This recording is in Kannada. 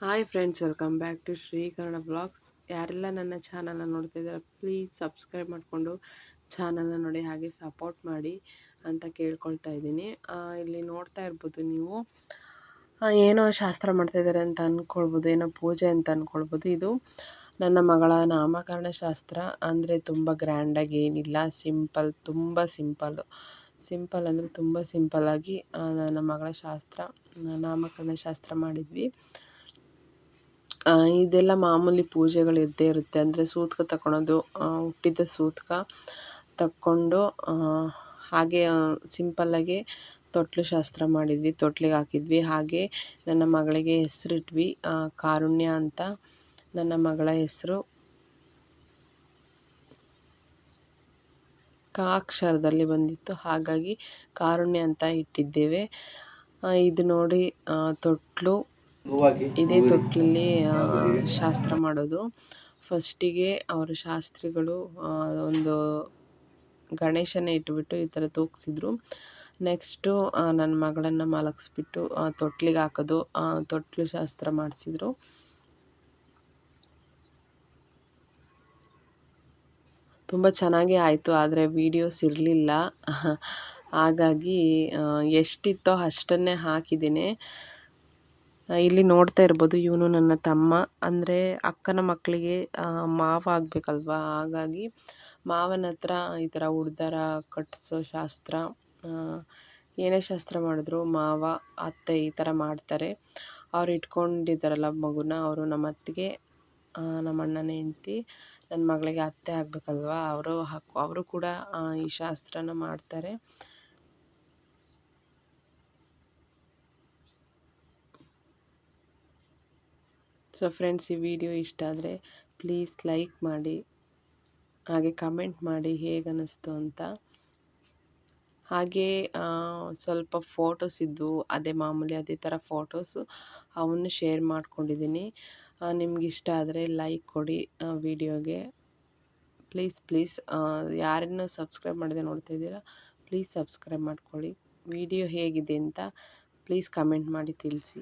Hi friends welcome back to Shri Kannada blogs ಯಾರೆಲ್ಲ ನನ್ನ ಚಾನಲ್ನ ನೋಡ್ತಾ ಇದ್ದಾರೆ ಪ್ಲೀಸ್ ಸಬ್ಸ್ಕ್ರೈಬ್ ಮಾಡಿಕೊಂಡು ಚಾನಲ್ನ ನೋಡಿ, ಹಾಗೆ ಸಪೋರ್ಟ್ ಮಾಡಿ ಅಂತ ಕೇಳ್ಕೊಳ್ತಾ ಇದ್ದೀನಿ. ಇಲ್ಲಿ ನೋಡ್ತಾ ಇರ್ಬೋದು ನೀವು ಏನೋ ಶಾಸ್ತ್ರ ಮಾಡ್ತಾಯಿದ್ದಾರೆ ಅಂತ ಅಂದ್ಕೊಳ್ಬೋದು ಏನೋ ಪೂಜೆ ಅಂತ ಅಂದ್ಕೊಳ್ಬೋದು ಇದು ನನ್ನ ಮಗಳ ನಾಮಕರಣ ಶಾಸ್ತ್ರ. ಅಂದರೆ ತುಂಬ ಗ್ರ್ಯಾಂಡಾಗಿ ಏನಿಲ್ಲ ಸಿಂಪಲ್ ತುಂಬ ಸಿಂಪಲ್ಲು ಸಿಂಪಲ್ ಅಂದರೆ ತುಂಬ ಸಿಂಪಲ್ಲಾಗಿ ನನ್ನ ಮಗಳ ಶಾಸ್ತ್ರ, ನಾಮಕರಣ ಶಾಸ್ತ್ರ ಮಾಡಿದ್ವಿ. ಇದೆಲ್ಲ ಮಾಮೂಲಿ ಪೂಜೆಗಳು ಇದ್ದೇ ಇರುತ್ತೆ. ಅಂದರೆ ಸೂತಕ ತಗೊಳೋದು ಹುಟ್ಟಿದ ಸೂತಕ ತಕ್ಕೊಂಡು ಹಾಗೆ ಸಿಂಪಲ್ಲಾಗಿ ತೊಟ್ಲು ಶಾಸ್ತ್ರ ಮಾಡಿದ್ವಿ, ತೊಟ್ಲಿಗೆ ಹಾಕಿದ್ವಿ. ಹಾಗೆ ನನ್ನ ಮಗಳಿಗೆ ಹೆಸರಿಟ್ವಿ ಕಾರುಣ್ಯ ಅಂತ ನನ್ನ ಮಗಳ ಹೆಸರು. ಕಾಕ್ಷರದಲ್ಲಿ ಬಂದಿತ್ತು. ಹಾಗಾಗಿ ಕಾರುಣ್ಯ ಅಂತ ಇಟ್ಟಿದ್ದೇವೆ. ಇದು ನೋಡಿ ತೊಟ್ಲು ಇದೇ ತೊಟ್ಲಲ್ಲಿ ಶಾಸ್ತ್ರ ಮಾಡೋದು. ಫಸ್ಟಿಗೆ ಅವರು ಶಾಸ್ತ್ರಿಗಳು ಒಂದು ಗಣೇಶನ ಇಟ್ಬಿಟ್ಟು ಈ ಥರ ತೂಗಿಸಿದ್ರು ನೆಕ್ಸ್ಟು ನನ್ನ ಮಗಳನ್ನು ಮಲಗಿಸ್ಬಿಟ್ಟು ತೊಟ್ಲಿಗೆ ಹಾಕೋದು ತೊಟ್ಲು ಶಾಸ್ತ್ರ ಮಾಡಿಸಿದ್ರು. ತುಂಬ ಚೆನ್ನಾಗೇ ಆಯಿತು ಆದರೆ ವೀಡಿಯೋಸ್ ಇರಲಿಲ್ಲ. ಹಾಗಾಗಿ ಎಷ್ಟಿತ್ತೋ ಅಷ್ಟನ್ನೇ ಹಾಕಿದ್ದೀನಿ. ಇಲ್ಲಿ ನೋಡ್ತಾ ಇರ್ಬೋದು ಇವನು ನನ್ನ ತಮ್ಮ. ಅಂದರೆ ಅಕ್ಕನ ಮಕ್ಕಳಿಗೆ ಮಾವ ಆಗಬೇಕಲ್ವಾ? ಹಾಗಾಗಿ ಮಾವನ ಹತ್ರ ಈ ಥರ ಉಡ್ದಾರ ಕಟ್ಟಿಸೋ ಶಾಸ್ತ್ರ ಏನೇ ಶಾಸ್ತ್ರ ಮಾಡಿದ್ರು ಮಾವ, ಅತ್ತೆ ಈ ಥರ ಮಾಡ್ತಾರೆ. ಅವ್ರು ಇಟ್ಕೊಂಡಿದ್ದಾರಲ್ಲ ಮಗುನ, ಅವರು ನಮ್ಮ ಅತ್ತಿಗೆ ನಮ್ಮ ಅಣ್ಣನ ಹೆಂಡ್ತಿ, ನನ್ನ ಮಗಳಿಗೆ ಅತ್ತೆ ಆಗಬೇಕಲ್ವಾ? ಅವರು ಹಾಕ್ ಅವರು ಕೂಡ ಈ ಶಾಸ್ತ್ರನ ಮಾಡ್ತಾರೆ. ಸೊ ಫ್ರೆಂಡ್ಸ್, ಈ ವಿಡಿಯೋ ಇಷ್ಟ ಆದರೆ ಪ್ಲೀಸ್ ಲೈಕ್ ಮಾಡಿ, ಹಾಗೆ ಕಮೆಂಟ್ ಮಾಡಿ ಹೇಗೆ ಅನ್ನಿಸ್ತು ಅಂತ. ಹಾಗೆ ಸ್ವಲ್ಪ ಫೋಟೋಸ್ ಇದ್ದು ಅದೇ ಮಾಮೂಲಿ ಅದೇ ಥರ ಫೋಟೋಸು, ಅವನ್ನು ಶೇರ್ ಮಾಡ್ಕೊಂಡಿದ್ದೀನಿ. ನಿಮ್ಗೆ ಇಷ್ಟ ಆದರೆ ಲೈಕ್ ಕೊಡಿ ವಿಡಿಯೋಗೆ. ಪ್ಲೀಸ್ ಪ್ಲೀಸ್ ಯಾರನ್ನು ಸಬ್ಸ್ಕ್ರೈಬ್ ಮಾಡದೆ ನೋಡ್ತಾ ಇದ್ದೀರಾ, ಪ್ಲೀಸ್ ಸಬ್ಸ್ಕ್ರೈಬ್ ಮಾಡ್ಕೊಳ್ಳಿ. ವಿಡಿಯೋ ಹೇಗಿದೆ ಅಂತ ಪ್ಲೀಸ್ ಕಮೆಂಟ್ ಮಾಡಿ ತಿಳಿಸಿ.